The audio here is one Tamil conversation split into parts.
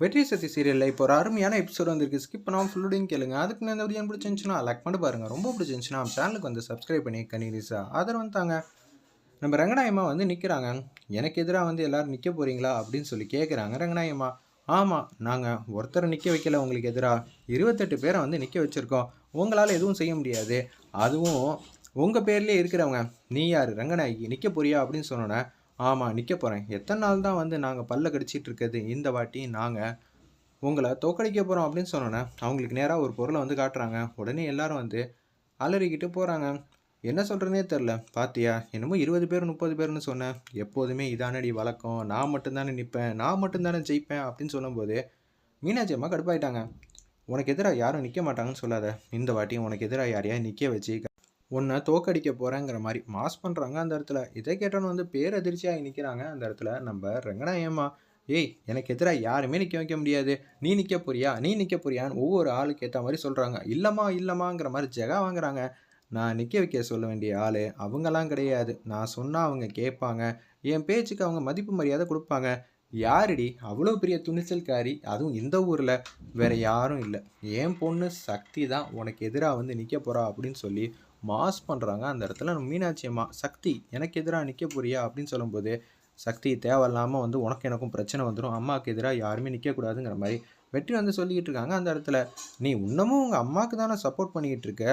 வெற்றி சக்தி சீரியலில் இப்போ ஒரு அருமையான எபிசோட் வந்திருக்கு. ஸ்கிப் பண்ணாமல் ஃபுல்லுடையும் கேளுங்க. அதுக்கு நான் இந்த வீடியோ பிடிச்சிருந்துச்சுன்னா லைக் பண்ணி பாருங்கள் ரொம்ப பிடிச்சிருந்துச்சுன்னா சேனலுக்கு வந்து சப்ஸ்கிரைப் பண்ணி கன்னிரீஸா ஆதரவு வந்தாங்க நம்ம ரங்கநாயம்மா வந்து நிற்கிறாங்க எனக்கு எதிராக வந்து எல்லாரும் நிற்க போகிறீங்களா அப்படின்னு சொல்லி கேட்குறாங்க ரங்கநாயம்மா. ஆமாம் நாங்கள் ஒருத்தரை நிற்க வைக்கல. உங்களுக்கு எதிராக இருபத்தெட்டு பேரை வந்து நிற்க வச்சுருக்கோம். உங்களால் எதுவும் செய்ய முடியாது. அதுவும் உங்கள் பேர்லேயே இருக்கிறவங்க. நீ யார்? ரங்கநாயகி நிற்க போறியா அப்படின்னு சொன்னோன்னே ஆமாம் நிற்க போகிறேன் எத்தனை நாள் தான் வந்து நாங்கள் பல்ல கடிச்சிட்டு இருக்கிறது? இந்த வாட்டி நாங்கள் உங்களை தோக்கடிக்க போகிறோம் அப்படின்னு சொன்னோன்னே அவங்களுக்கு நேராக ஒரு பொருளை வந்து காட்டுறாங்க. உடனே எல்லாரும் வந்து அலறிக்கிட்டு போகிறாங்க என்ன சொல்கிறதுனே தெரில பாத்தியா என்னமோ இருபது பேர் முப்பது பேர்னு சொன்னேன். எப்போதுமே இதானடி வழக்கம். நான் மட்டும்தானே நிற்பேன் நான் மட்டும்தானே ஜெயிப்பேன் அப்படின்னு சொல்லும்போது மீனாட்சி அம்மா கடுப்பாயிட்டாங்க. உனக்கு எதிராக யாரும் நிற்க மாட்டாங்கன்னு சொல்லாத. இந்த வாட்டி உனக்கு எதிராக யாரையா நிற்க வச்சு உன்னை தோக்கடிக்க போகிறேங்கிற மாதிரி மாஸ் பண்ணுறாங்க அந்த இடத்துல. இதை கேட்டோன்னு வந்து பேரதிர்ச்சியாகி நிற்கிறாங்க அந்த இடத்துல. நம்ம ரங்கநாயம்மா ஏய் எனக்கு எதிராக யாருமே நிற்க வைக்க முடியாது. நீ நிற்க போறியா? நீ நிற்க போறியான்னு ஒவ்வொரு ஆளுக்கு ஏற்ற மாதிரி சொல்கிறாங்க இல்லைம்மா இல்லைம்மாங்கிற மாதிரி ஜெகா வாங்குறாங்க. நான் நிற்க வைக்க சொல்ல வேண்டிய ஆள் அவங்கெல்லாம் கிடையாது. நான் சொன்னால் அவங்க கேட்பாங்க. என் பேச்சுக்கு அவங்க மதிப்பு மரியாதை கொடுப்பாங்க. யாருடி? அவ்வளோ பெரிய துணிச்சல்காரி. அதுவும் இந்த ஊரில். வேற யாரும் இல்லை. என் பொண்ணு சக்தி தான் உனக்கு எதிராக வந்து நிற்க போகிறா அப்படின்னு சொல்லி மாஸ் பண்ணுறாங்க அந்த இடத்துல மீனாட்சி அம்மா சக்தி எனக்கு எதிராக நிற்க போறியா? அப்படின்னு சொல்லும்போது சக்தி தேவையில்லாமல் வந்து உனக்கு எனக்கும் பிரச்சனை வந்துடும் அம்மாவுக்கு எதிராக யாருமே நிற்கக்கூடாதுங்கிற மாதிரி வெற்றி வந்து சொல்லிக்கிட்டு இருக்காங்க அந்த இடத்துல. நீ இன்னமும் உங்கள் அம்மாவுக்கு தானே சப்போர்ட் பண்ணிக்கிட்டு இருக்க?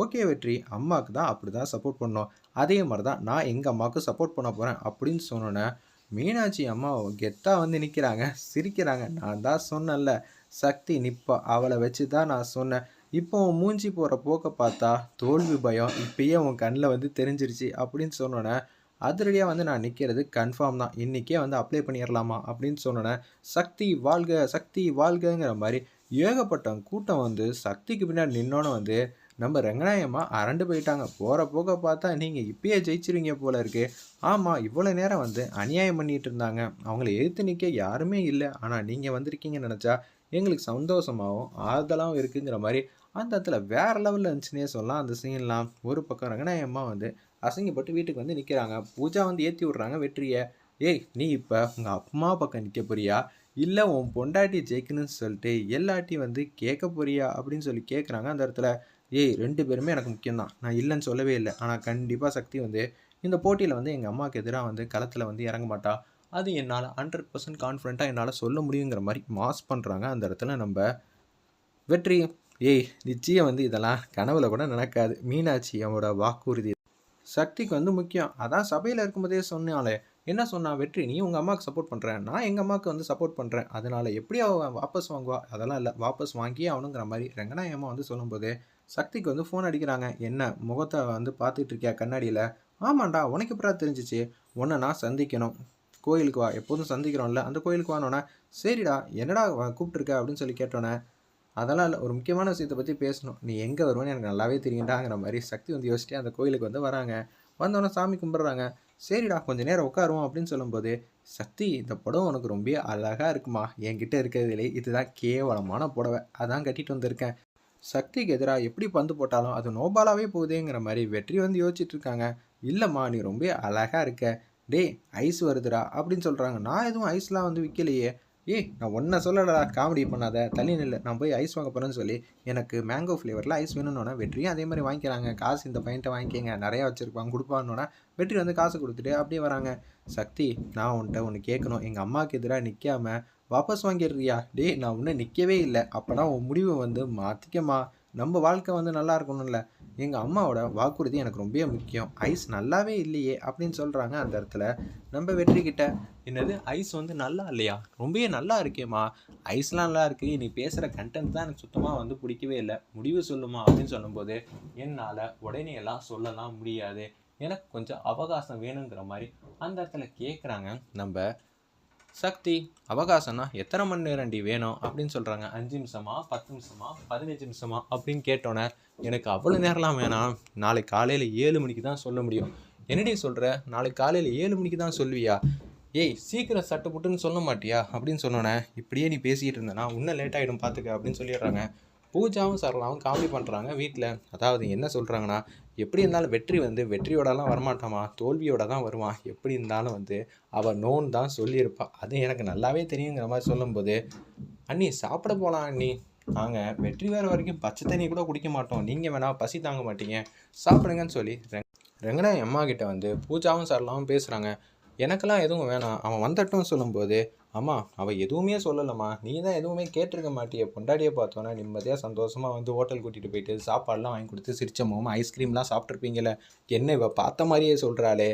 ஓகே வெற்றி அம்மாவுக்கு தான் அப்படி தான் சப்போர்ட் பண்ணோம். அதே மாதிரி தான் நான் எங்கள் அம்மாவுக்கு சப்போர்ட் பண்ண போகிறேன் அப்படின்னு சொன்னோன்னே மீனாட்சி அம்மா கெத்தாக வந்து நிற்கிறாங்க சிரிக்கிறாங்க. நான் தான் சொன்னேன்ல சக்தி நிற்பா அவளை வச்சு தான் நான் சொன்னேன். இப்போ உன் மூஞ்சி போகிற போக்கை பார்த்தா தோல்வி பயம் இப்பயே உன் கண்ணில் வந்து தெரிஞ்சிருச்சு அப்படின்னு சொன்னோன்னே அதிரடியாக வந்து நான் நிற்கிறது கன்ஃபார்ம் தான். இன்றைக்கே வந்து அப்ளை பண்ணிடலாமா அப்படின்னு சொன்னோன்னே சக்தி வாழ்க சக்தி வாழ்கங்கிற மாதிரி ஏகப்பட்ட கூட்டம் வந்து சக்திக்கு பின்னாடி நின்னோன்னு வந்து நம்ம ரங்கநாயம்மா அரண்டு போயிட்டாங்க. போகிற போக பார்த்தா நீங்கள் இப்பயே ஜெயிச்சிருவீங்க போல இருக்கு. ஆமாம் இவ்வளோ நேரம் வந்து அநியாயம் பண்ணிட்டு இருந்தாங்க. அவங்கள எதிர்த்து நிற்க யாருமே இல்லை. ஆனால் நீங்கள் வந்திருக்கீங்கன்னு நினச்சா எங்களுக்கு சந்தோஷமாகவும் ஆறுதலாகவும் இருக்குங்கிற மாதிரி அந்த இடத்துல வேறு லெவலில் இருந்துச்சுன்னே சொல்லலாம். அந்த சீன்லாம் ஒரு பக்கம் ரங்கநாயம்மா வந்து அசிங்கப்பட்டு வீட்டுக்கு வந்து நிற்கிறாங்க பூஜா வந்து ஏற்றி விட்றாங்க வெற்றியை. ஏய் நீ இப்போ உங்கள் அம்மா பக்கம் நிற்க போறியா? இல்லை உன் பொண்டாட்டி ஜெயிக்கணும்னு சொல்லிட்டு எல்லாட்டையும் வந்து கேட்க போறியா? அப்படின்னு சொல்லி கேட்குறாங்க அந்த இடத்துல. ஏய் ரெண்டு பேருமே எனக்கு முக்கியம்தான். நான் இல்லைன்னு சொல்லவே இல்லை. ஆனால் கண்டிப்பாக சக்தி வந்து இந்த போட்டியில் வந்து எங்கள் அம்மாவுக்கு எதிராக வந்து களத்தில் வந்து இறங்க மாட்டா. அது என்னால் ஹண்ட்ரட் பர்சன்ட் கான்ஃபிடண்ட்டாக என்னால் சொல்ல முடியுங்கிற மாதிரி மாஸ் பண்ணுறாங்க அந்த இடத்துல நம்ம வெற்றி ஏய் நிச்சயம் வந்து இதெல்லாம் கனவுல கூட நடக்காது. மீனாட்சி அவனோட வாக்குறுதி. சக்திக்கு வந்து முக்கியம். அதான் சபையில் இருக்கும்போதே சொன்னாலே என்ன சொன்னா வெற்றி? நீ உங்கள் அம்மாவுக்கு சப்போர்ட் பண்ணுறேன் நான் எங்கள் அம்மாவுக்கு வந்து சப்போர்ட் பண்ணுறேன் அதனால் எப்படி அவன் வாபஸ் வாங்குவா? அதெல்லாம் இல்லை. வாபஸ் வாங்கியே ஆகணுங்கிற மாதிரி ரங்கநாயம்மா வந்து சொல்லும்போது சக்திக்கு வந்து ஃபோன் அடிக்கிறாங்க. என்ன முகத்தை வந்து பார்த்துட்டு இருக்கியா கண்ணாடியில்? ஆமாண்டா உனக்கு எப்படா தெரிஞ்சிச்சு? உன்னை நான் சந்திக்கணும். கோயிலுக்கு வா. எப்போதும் சந்திக்கிறோம்ல. அந்த கோயிலுக்கு வானோன்னே சரிடா என்னடா கூப்பிட்டுருக்க? அப்படின்னு சொல்லி கேட்டோன்னே அதெல்லாம் இல்லை. ஒரு முக்கியமான விஷயத்தை பற்றி பேசணும். நீ எங்கே வருவேன்னு எனக்கு நல்லாவே தெரியுண்டாங்கிற மாதிரி சக்தி வந்து யோசிச்சு அந்த கோயிலுக்கு வந்து வராங்க. வந்தோடனே சாமி கும்பிட்றாங்க. சரிடா கொஞ்ச நேரம் உட்காருவோம் அப்படின்னு சொல்லும்போது சக்தி இந்த புடவை உனக்கு ரொம்ப அழகாக இருக்குமா? என்கிட்ட இருக்கிறதுலே இதுதான் கேவலமான புடவை. அதான் கட்டிட்டு வந்திருக்கேன். சக்திக்கு எதிராக எப்படி பந்து போட்டாலும் அது நோபாலாகவே போகுதேங்கிற மாதிரி வெற்றி வந்து யோசிச்சுட்டு இருக்காங்க. இல்லைம்மா நீ ரொம்ப அழகாக இருக்க. டேய் ஐஸ் வருதுடா அப்படின்னு சொல்கிறாங்க நான் எதுவும் ஐஸ்லாம் வந்து விற்கலையே ஏய் நான் ஒன்றை சொல்லடா காமெடி பண்ணாத. தள்ளி நில்லு. நான் போய் ஐஸ் வாங்க போகிறேன்னு சொல்லி எனக்கு மேங்கோ ஃப்ளேவரில் ஐஸ் வேணும்னு வெற்றியும் அதே மாதிரி வாங்கிக்கிறாங்க. காசு இந்த பையன்ட்ட வாங்கிக்கங்க. நிறையா வச்சுருப்பாங்க கொடுப்பான்னோன்னா வெற்றி வந்து காசு கொடுத்துட்டு அப்படியே வராங்க. சக்தி நான் உன்கிட்ட ஒன்று கேட்கணும். எங்கள் அம்மாவுக்கு எதிராக நிற்காம வாபஸ் வாங்கிடுறியா? டேய் நான் ஒன்றும் நிற்கவே இல்லை. அப்போனா உன் முடிவை வந்து மாற்றிக்கமா நம்ம வாழ்க்கை வந்து நல்லா இருக்கணும்ல. எங்கள் அம்மாவோட வாக்குறுதி எனக்கு ரொம்ப முக்கியம். ஐஸ் நல்லாவே இல்லையே அப்படின்னு சொல்கிறாங்க அந்த இடத்துல. நம்ம வெற்றி கிட்ட என்னது ஐஸ் வந்து நல்லா இல்லையா? ரொம்பவே நல்லா இருக்கேம்மா. ஐஸ்லாம் நல்லா இருக்கு. நீ பேசுகிற கண்டென்ட் தான் எனக்கு சுத்தமாக வந்து பிடிக்கவே இல்லை. முடிவு சொல்லுமா அப்படின்னு சொல்லும்போது என்னால் உடனே எல்லாம் சொல்லலாம் முடியாது. எனக்கு கொஞ்சம் அவகாசம் வேணுங்கிற மாதிரி அந்த இடத்துல கேட்குறாங்க நம்ம சக்தி அவகாசம்னா எத்தனை மணி நேரண்டி வேணும் அப்படின்னு சொல்கிறாங்க அஞ்சு நிமிஷமா பத்து நிமிஷமா பதினஞ்சு நிமிஷமா அப்படின்னு கேட்டோன்னே எனக்கு அவ்வளோ நேரம்லாம் வேணாம். நாளைக்கு காலையில் ஏழு மணிக்கு தான் சொல்ல முடியும். என்னடி சொல்கிற நாளைக்கு காலையில் ஏழு மணிக்கு தான் சொல்லுவியா? ஏய் சீக்கிரம் சட்டை புட்டுன்னு சொல்ல மாட்டியா? அப்படின்னு சொன்னோன்னே இப்படியே நீ பேசிக்கிட்டு இருந்தேன்னா இன்னும் லேட் ஆகிடும் பார்த்துக்க அப்படின்னு சொல்லிடுறாங்க. பூஜாவும் சரளாவும் காமெடி பண்ணுறாங்க வீட்டில் அதாவது என்ன சொல்கிறாங்கன்னா எப்படி இருந்தாலும் வெற்றி வந்து வெற்றியோடலாம் வரமாட்டாமா தோல்வியோட தான் வருவான். எப்படி இருந்தாலும் வந்து அவள் நோன் தான் சொல்லியிருப்பாள் அது எனக்கு நல்லாவே தெரியுங்கிற மாதிரி சொல்லும்போது அண்ணி சாப்பிட போகலாம் அண்ணி. நாங்கள் வெற்றி வேறு வரைக்கும் பச்சை தண்ணி கூட குடிக்க மாட்டோம். நீங்கள் வேணால் பசி தாங்க மாட்டீங்க. சாப்பிடுங்கன்னு சொல்லி ரெங் ரெங்கடாய் அம்மா கிட்ட வந்து பூஜாவும் சரளாவும் பேசுகிறாங்க எனக்கெல்லாம் எதுவும் வேணாம். அவன் வந்துட்டும் சொல்லும்போது அம்மா அவள் எதுவுமே சொல்லலம்மா. நீ தான் எதுவுமே கேட்டிருக்க மாட்டிய. பொண்டாடியை பார்த்தோன்னா நிம்மதியாக சந்தோஷமாக வந்து ஹோட்டல் கூட்டிகிட்டு போயிட்டு சாப்பாடுலாம் வாங்கி கொடுத்து சிரிச்ச முகமாக ஐஸ்கிரீம்லாம் சாப்பிட்ருப்பீங்களே என்ன இவள் பார்த்த மாதிரியே சொல்கிறாளே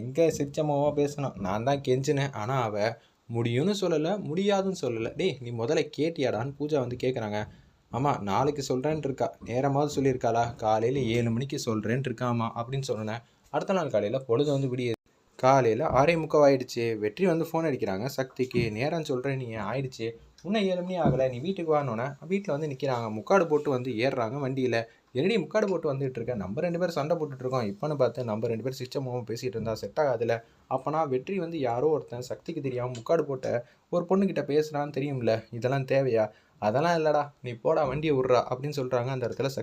எங்கே சிரிச்ச முகமாக பேசணும் நான் தான் கெஞ்சினேன். ஆனால் அவள் முடியும்னு சொல்லலை முடியாதுன்னு சொல்லலை. டேய் நீ முதல்ல கேட்டியாடான்னு பூஜா வந்து கேட்குறாங்க அம்மா நாளைக்கு சொல்கிறேன்ட்டு இருக்கா. நேரமாவது சொல்லியிருக்காளா? காலையில் ஏழு மணிக்கு சொல்கிறேன்ட்டு இருக்காமா? அப்படின்னு சொன்னேன் அடுத்த நாள் காலையில் பொழுது வந்து விடிய காலையில் ஆறே முக்கால் ஆயிடுச்சு வெற்றி வந்து ஃபோன் அடிக்கிறாங்க. சக்திக்கு நேரம் சொல்கிறேன் நீ ஆயிடுச்சு. இன்னும் ஏழு மணி ஆகலை. நீ வீட்டுக்கு வானோன்னே வீட்டில் வந்து நிற்கிறாங்க முக்காடு போட்டு வந்து ஏறுறாங்க வண்டியில். என்னடி முக்காடு போட்டு வந்துட்டு இருக்கேன் நம்ம ரெண்டு பேரும் சண்டை போட்டுட்டு இருக்கோம். இப்போன்னு பார்த்து நம்ம ரெண்டு பேரும் சிச்சமாகவும் பேசிகிட்டு இருந்தா செட் ஆகாதுல. அப்போனா வெற்றி வந்து யாரோ ஒருத்தன் சக்திக்கு தெரியாமல் முக்காடு போட்ட ஒரு பொண்ணுக்கிட்ட பேசுகிறான்னு தெரியும்ல? இதெல்லாம் தேவையா? அதெல்லாம் இல்லைடா. நீ போடா வண்டியை விட்றா. அப்படின்னு சொல்கிறாங்க அந்த இடத்துல சக்தி